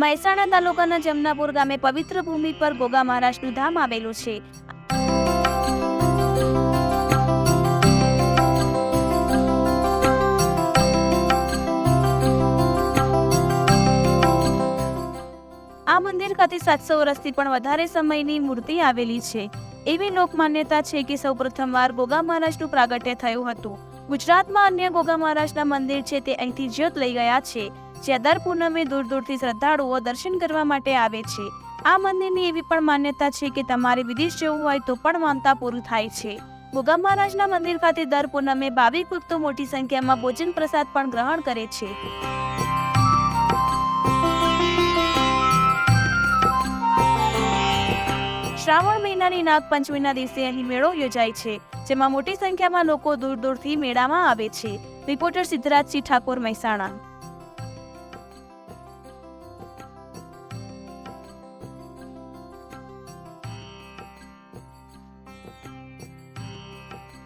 તાલુકાના જમનાપુર ગામે પવિત્ર ભૂમિ પર ગોગા મહારાજનું ધામ આવેલું છે. આ મંદિર ખાતે સાતસો વર્ષથી પણ વધારે સમયની મૂર્તિ આવેલી છે. એવી લોકમાન્યતા છે કે સૌ પ્રથમવાર ગોગા મહારાજનું પ્રાગટ્ય થયું હતું. ગુજરાતમાં અન્ય ગોગા મહારાજના મંદિર છે તે અહીંથી જ્યોત લઈ ગયા છે. જ્યાં પૂનમે દૂર દૂરથી શ્રદ્ધાળુઓ દર્શન કરવા માટે આવે છે. આ મંદિરની એવી પણ માન્યતા છે કે તમારે વિદેશ જવું હોય તો પણ માનતા પૂરું થાય છે. ગોગા મહારાજના મંદિર ખાતે દર પૂનમે ભાવિક ભક્તો મોટી સંખ્યામાં ભોજન પ્રસાદ પણ ગ્રહણ કરે છે. શ્રાવણ મહિનાની નાગપંચમીના દિવસે અહીં મેળો યોજાય છે, જેમાં મોટી સંખ્યામાં લોકો દૂર દૂરથી મેળામાં આવે છે. રિપોર્ટર સિદ્ધરાજસિંહ ઠાકોર મહેસાણા.